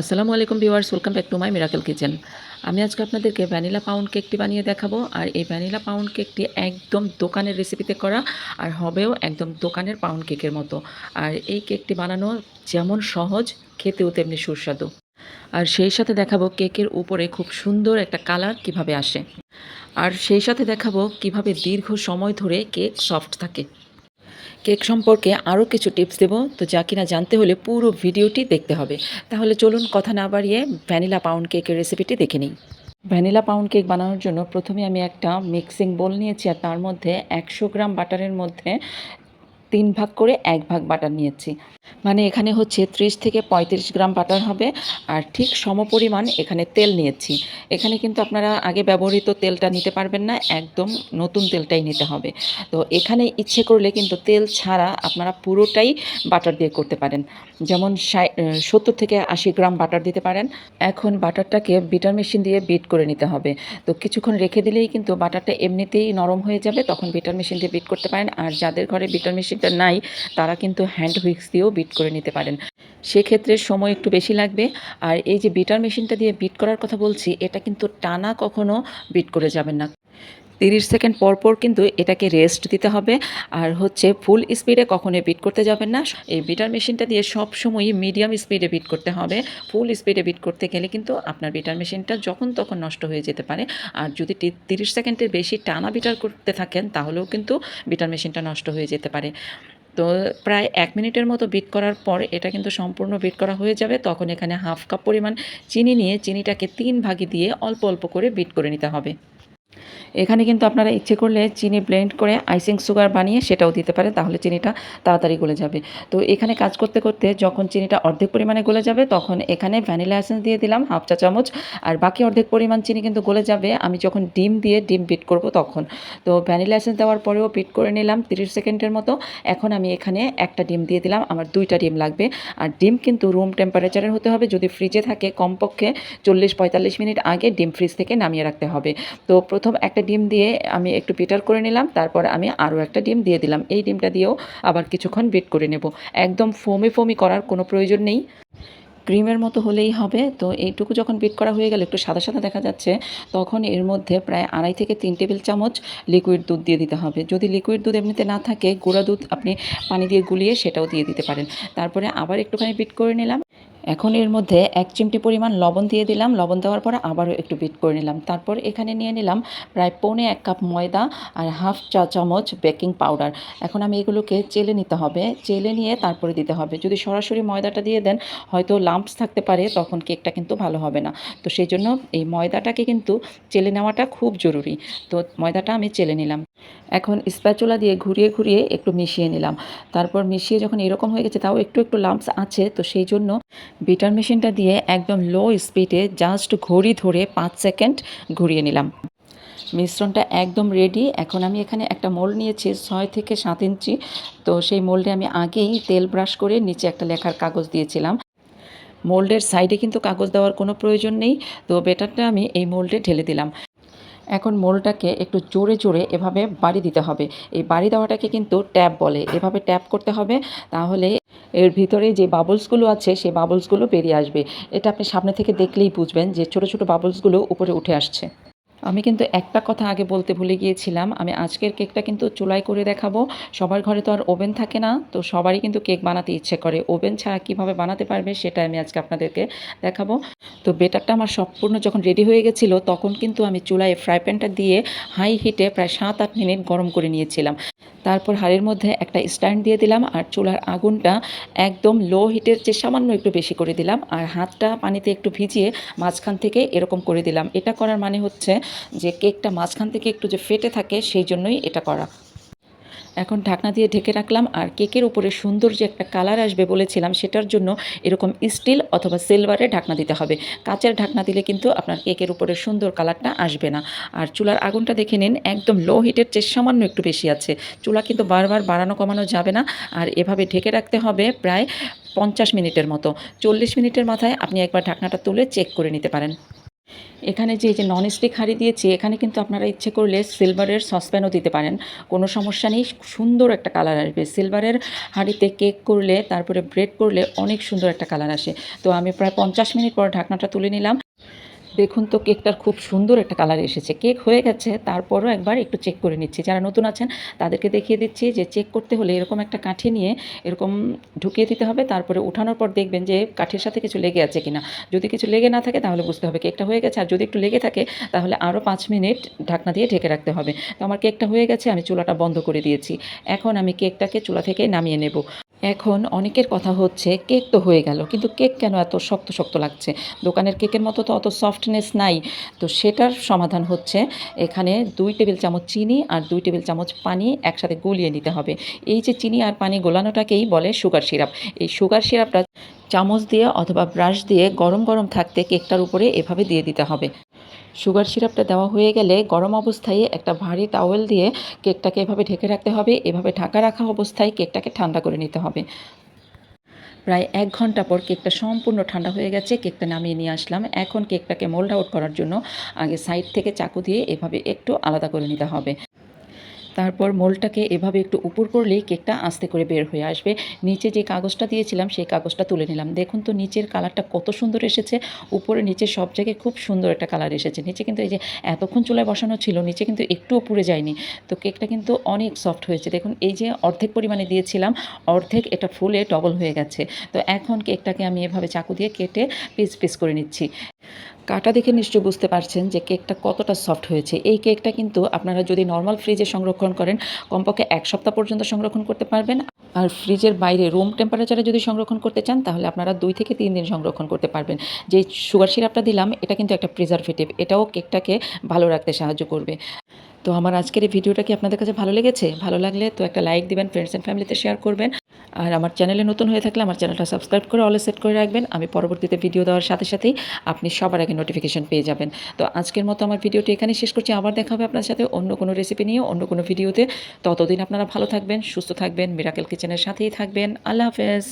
আসসালামু আলাইকুম viewers, welcome back to my miracle kitchen. আমি আজকে আপনাদেরকে ভ্যানিলা পাউন্ড কেকটি বানিয়ে দেখাবো, আর এই ভ্যানিলা পাউন্ড কেকটি একদম দোকানের রেসিপিতে করা, আর হবেও একদম দোকানের পাউন্ড কেকের মতো। আর এই কেকটি বানানো যেমন সহজ, খেতেও তেমনি সুস্বাদু। আর সেই সাথে দেখাবো কেকের উপরে খুব সুন্দর একটা কালার কীভাবে আসে। আর সেই সাথে দেখাবো কীভাবে দীর্ঘ সময় ধরে কেক সফট থাকে। কেক সম্পর্কে আরও কিছু টিপস দেব। তো যা কিনা জানতে হলে পুরো ভিডিওটি দেখতে হবে। তাহলে চলুন কথা না বাড়িয়ে ভ্যানিলা পাউন্ড কেকের রেসিপিটি দেখে নিই। ভ্যানিলা পাউন্ড কেক বানানোর জন্য প্রথমে আমি একটা মিক্সিং বোল নিয়েছি আর তার মধ্যে একশো গ্রাম বাটারের মধ্যে তিন ভাগ করে এক ভাগ বাটার নিয়েছি। মানে এখানে হচ্ছে ত্রিশ থেকে পঁয়ত্রিশ গ্রাম বাটার হবে। আর ঠিক সমপরিমাণ এখানে তেল নিয়েছি। এখানে কিন্তু আপনারা আগে ব্যবহৃত তেলটা নিতে পারবেন না, একদম নতুন তেলটাই নিতে হবে। তো এখানে ইচ্ছে করলে কিন্তু তেল ছাড়া আপনারা পুরোটাই বাটার দিয়ে করতে পারেন। যেমন সত্তর থেকে আশি গ্রাম বাটার দিতে পারেন। এখন বাটারটাকে বিটার মেশিন দিয়ে বিট করে নিতে হবে। তো কিছুক্ষণ রেখে দিলেই কিন্তু বাটারটা এমনিতেই নরম হয়ে যাবে, তখন বিটার মেশিন দিয়ে বিট করতে পারেন। আর যাদের ঘরে বিটার মেশিনটা নাই, তারা কিন্তু হ্যান্ড হুইক্স দিয়েও বিট করে নিতে পারেন। সেক্ষেত্রে সময় একটু বেশি লাগবে। আর এই যে বিটার মেশিনটা দিয়ে বিট করার কথা বলছি, এটা কিন্তু টানা কখনো বিট করে যাবেন না। তিরিশ সেকেন্ড পর পর কিন্তু এটাকে রেস্ট দিতে হবে। আর হচ্ছে ফুল স্পিডে কখনোই বিট করতে যাবেন না। এই বিটার মেশিনটা দিয়ে সব সময়ই মিডিয়াম স্পিডে বিট করতে হবে। ফুল স্পিডে বিট করতে গেলে কিন্তু আপনার বিটার মেশিনটা যখন তখন নষ্ট হয়ে যেতে পারে। আর যদি তিরিশ সেকেন্ডের বেশি টানা বিটার করতে থাকেন, তাহলেও কিন্তু বিটার মেশিনটা নষ্ট হয়ে যেতে পারে। তো প্রায় এক মিনিটের মতো বিট করার পর এটা কিন্তু সম্পূর্ণ বিট করা হয়ে যাবে। তখন এখানে হাফ কাপ পরিমাণ চিনি নিয়ে চিনিটাকে তিন ভাগে দিয়ে অল্প অল্প করে বিট করে নিতে হবে। এখানে কিন্তু আপনারা ইচ্ছে করলে চিনি ব্লেন্ড করে আইসিং সুগার বানিয়ে সেটাও দিতে পারেন, তাহলে চিনিটা তাড়াতাড়ি গলে যাবে। তো এখানে কাজ করতে করতে যখন চিনিটা অর্ধেক পরিমাণে গলে যাবে, তখন এখানে ভ্যানিলা এসেন্স দিয়ে দিলাম, হাফ চা চামচ, আর বাকি অর্ধেক পরিমাণ চিনি কিন্তু গলে যাবে। আমি যখন ডিম দিয়ে ডিম বিট করব তখন। তো ভ্যানিলা এসেন্স দেওয়ার পরেও বিট করে নিলাম তিরিশ সেকেন্ডের মতো। এখন আমি এখানে একটা ডিম দিয়ে দিলাম, আমার দুইটা ডিম লাগবে। আর ডিম কিন্তু রুম টেম্পারেচারের হতে হবে, যদি ফ্রিজে থাকে, কমপক্ষে চল্লিশ পঁয়তাল্লিশ মিনিট আগে ডিম ফ্রিজ থেকে নামিয়ে রাখতে হবে। তো প্রথম একটা ডিম দিয়ে আমি একটু বিটার করে নিলাম, তারপর আমি আরও একটা ডিম দিয়ে দিলাম। এই ডিমটা দিয়েও আবার কিছুক্ষণ বিট করে নেব। একদম ফোমি ফোমি করার কোনো প্রয়োজন নেই। ক্রিমের মতো হলেই হবে। তো এইটুকু যখন বিট করা হয়ে গেলে, একটু সাদা সাদা দেখা যাচ্ছে, তখন এর মধ্যে প্রায় আড়াই থেকে তিন টেবিল চামচ লিকুইড দুধ দিয়ে দিতে হবে। যদি লিকুইড দুধ এমনিতে না থাকে, গুঁড়া দুধ আপনি পানি দিয়ে গুলিয়ে সেটাও দিয়ে দিতে পারেন। তারপরে আবার একটুখানি বিট করে নিলাম। এখন এর মধ্যে এক চিমটি পরিমাণ লবণ দিয়ে দিলাম। লবণ দেওয়ার পরে আবারও একটু বিট করে নিলাম। তারপর এখানে নিয়ে নিলাম প্রায় পৌনে এক কাপ ময়দা আর হাফ চা চামচ বেকিং পাউডার এখন আমি এগুলোকে চেলে নিতে হবে। চেলে নিয়ে তারপরে দিতে হবে। যদি সরাসরি ময়দাটা দিয়ে দেন, হয়তো লাম্পস থাকতে পারে, তখন কেকটা কিন্তু ভালো হবে না। তো সেই জন্য এই ময়দাটাকে কিন্তু চেলে নেওয়াটা খুব জরুরি। তো ময়দাটা আমি চেলে নিলাম। এখন স্প্যাচুলা দিয়ে ঘুরিয়ে ঘুরিয়ে একটু মিশিয়ে নিলাম। তারপর মিশিয়ে যখন এরকম হয়ে গেছে, তাও একটু একটু লাম্পস আছে। তো সেই জন্য বিটার মেশিনটা দিয়ে একদম লো স্পিডে জাস্ট ঘড়ি ধরে পাঁচ সেকেন্ড ঘুরিয়ে নিলাম। মিশ্রণটা একদম রেডি এখন আমি এখানে একটা মোল নিয়েছি ছয় থেকে সাত ইঞ্চি। তো সেই মোল্ডে আমি আগেই তেল ব্রাশ করে নিচে একটা লেখার কাগজ দিয়েছিলাম। মোল্ডের সাইডে কিন্তু কাগজ দেওয়ার কোনো প্রয়োজন নেই। তো বেটারটা আমি এই মোল্ডে ঢেলে দিলাম। এখন মোলটাকে একটু জোরে জোরে এভাবে বাড়ি দিতে হবে। এই বাড়ি দেওয়াটাকে কিন্তু ট্যাপ বলে। এভাবে ট্যাপ করতে হবে, তাহলে এর ভিতরে যে বাবলসগুলো আছে, সেই বাবলসগুলো বেরিয়ে আসবে। এটা আপনি সামনে থেকে দেখলেই বুঝবেন যে ছোট ছোট বাবলসগুলো উপরে উঠে আসছে। আমি কিন্তু একটা কথা আগে বলতে ভুলে গিয়েছিলাম। আমি আজকের কেকটা কিন্তু চুলাই করে দেখাবো। সবার ঘরে তো আর ওভেন থাকে না, তো সবারই কিন্তু কেক বানাতে ইচ্ছে করে। ওভেন ছাড়া কীভাবে বানাতে পারবে সেটা আমি আজকে আপনাদেরকে দেখাবো। তো বেটারটা আমার সম্পূর্ণ যখন রেডি হয়ে গেছিল, তখন কিন্তু আমি চুলায় ফ্রাই প্যানটা দিয়ে হাই হিটে প্রায় সাত আট মিনিট গরম করে নিয়েছিলাম। তারপর হাড়ের মধ্যে একটা স্ট্যান্ড দিয়ে দিলাম আর চুলার আগুনটা একদম লো হিটের চেয়ে সামান্য একটু বেশি করে দিলাম। আর হাতটা পানিতে একটু ভিজিয়ে মাঝখান থেকে এরকম করে দিলাম। এটা করার মানে হচ্ছে যে কেকটা মাঝখান থেকে একটু যে ফেটে থাকে সেই জন্যই এটা করা। এখন ঢাকনা দিয়ে ঢেকে রাখলাম আর কেকের উপরে সুন্দর যে একটা কালার আসবে বলেছিলাম সেটার জন্য এরকম স্টিল অথবা সিলভারে ঢাকনা দিতে হবে। কাচের ঢাকনা দিলে কিন্তু আপনার কেকের উপরে সুন্দর কালারটা আসবে না। আর চুলার আগুনটা দেখে নিন, একদম লো হিটের চেয়ে সামান্য একটু বেশি আছে। চুলা কিন্তু বারবার বাড়ানো কমানো যাবে না। আর এভাবে ঢেকে রাখতে হবে প্রায় পঞ্চাশ মিনিটের মতো। চল্লিশ মিনিটের মাথায় আপনি একবার ঢাকনাটা তুলে চেক করে নিতে পারেন। এখানে যে যে নন স্টিক হাঁড়ি দিয়েছি, এখানে কিন্তু আপনারা ইচ্ছে করলে সিলভারের সসপ্যানও দিতে পারেন। কোনো সমস্যা নেই, সুন্দর একটা কালার আসবে। সিলভারের হাঁড়িতে কেক করলে, তারপরে ব্রেড করলে অনেক সুন্দর একটা কালার আসে। তো আমি প্রায় পঞ্চাশ মিনিট পর ঢাকনাটা তুলে নিলাম। দেখুন তো, কেকটার খুব সুন্দর একটা কালার এসেছে। কেক হয়ে গেছে, তারপরও একবার একটু চেক করে নিচ্ছি। যারা নতুন আছেন, তাদেরকে দেখিয়ে দিচ্ছি যে চেক করতে হলে এরকম একটা কাঠি নিয়ে এরকম ঢুকিয়ে দিতে হবে। তারপরে উঠানোর পর দেখবেন যে কাঠির সাথে কিছু লেগে আছে কিনা। যদি কিছু লেগে না থাকে, তাহলে বুঝতে হবে কেকটা হয়ে গেছে। আর যদি একটু লেগে থাকে, তাহলে আরও পাঁচ মিনিট ঢাকনা দিয়ে ঢেকে রাখতে হবে। তো আমার কেকটা হয়ে গেছে, আমি চুলাটা বন্ধ করে দিয়েছি। এখন আমি কেকটাকে চুলা থেকে নামিয়ে নেব। এখন অনেকের কথা হচ্ছে কেক তো হয়ে গেল, কিন্তু কেক কেন এত শক্ত শক্ত লাগছে? দোকানের কেকের মতো তো অত সফটনেস নাই। তো সেটার সমাধান হচ্ছে এখানে দুই টেবিল চামচ চিনি আর দুই টেবিল চামচ পানি একসাথে গুলিয়ে নিতে হবে। এই যে চিনি আর পানি গোলানোটাকেই বলে সুগার সিরাপ এই সুগার সিরাপটা চামচ দিয়ে অথবা ব্রাশ দিয়ে গরম গরম থাকতে কেকটার উপরে এভাবে দিয়ে দিতে হবে। সুগার সিরাপটা দেওয়া হয়ে গেলে গরম অবস্থায় একটা ভারী তাওয়েল দিয়ে কেকটাকে এভাবে ঢেকে রাখতে হবে। এভাবে ঢাকা রাখা অবস্থায় কেকটাকে ঠান্ডা করে নিতে হবে। প্রায় এক ঘণ্টা পর কেকটা সম্পূর্ণ ঠান্ডা হয়ে গেছে। কেকটা নামিয়ে নিয়ে আসলাম। এখন কেকটাকে মোল্ড আউট করার জন্য আগে সাইড থেকে চাকু দিয়ে এভাবে একটু আলাদা করে নিতে হবে। তারপর মোলটাকে এভাবে একটু উপর করলেই কেকটা আস্তে করে বের হয়ে আসবে। নিচে যে কাগজটা দিয়েছিলাম, সেই কাগজটা তুলে নিলাম। দেখুন তো, নিচের কালারটা কত সুন্দর এসেছে। উপরে, নিচে সব জায়গায় খুব সুন্দর একটা কালার এসেছে। নিচে কিন্তু এই যে এতক্ষণ চুলায় বসানো ছিল, নিচে কিন্তু একটুও পুড়ে যায়নি। তো কেকটা কিন্তু অনেক সফট হয়েছে। দেখুন, এই যে অর্ধেক পরিমাণে দিয়েছিলাম, অর্ধেক এটা ফুলে ডবল হয়ে গেছে। তো এখন কেকটাকে আমি এভাবে চাকু দিয়ে কেটে পিস পিস করে নিচ্ছি। কাটা দেখে নিশ্চয়ই বুঝতে পারছেন যে কেকটা কতটা সফট হয়েছে। এই কেকটা কিন্তু আপনারা যদি নর্মাল ফ্রিজে সংরক্ষণ করেন, কমপক্ষে এক সপ্তাহ পর্যন্ত সংরক্ষণ করতে পারবেন। আর ফ্রিজের বাইরে রুম টেম্পারেচারে যদি সংরক্ষণ করতে চান, তাহলে আপনারা দুই থেকে তিন দিন সংরক্ষণ করতে পারবেন। যেই সুগার সিরাপটা দিলাম, এটা কিন্তু একটা প্রিজারভেটিভ এটাও কেকটাকে ভালো রাখতে সাহায্য করবে। তো আমার আজকের এই ভিডিওটা কি আপনাদের কাছে ভালো লেগেছে? ভালো লাগলে তো একটা লাইক দিবেন ফ্রেন্ডস অ্যান্ড ফ্যামিলিতে শেয়ার করবেন। আর আমার চ্যানেলে নতুন হয়ে থাকলে আমার চ্যানেলটা সাবস্ক্রাইব করে অলে সেট করে রাখবেন। আমি পরবর্তীতে ভিডিও দেওয়ার সাথে সাথেই আপনি সবার আগে নোটিফিকেশান পেয়ে যাবেন। তো আজকের মতো আমার ভিডিওটি এখানে শেষ করছি। আবার দেখা হবে আপনার সাথে অন্য কোনো রেসিপি নিয়ে, অন্য কোনো ভিডিওতে ততদিন আপনারা ভালো থাকবেন, সুস্থ থাকবেন মিরাকেল কিচেনের সাথেই থাকবেন। আল্লাহ হাফেজ।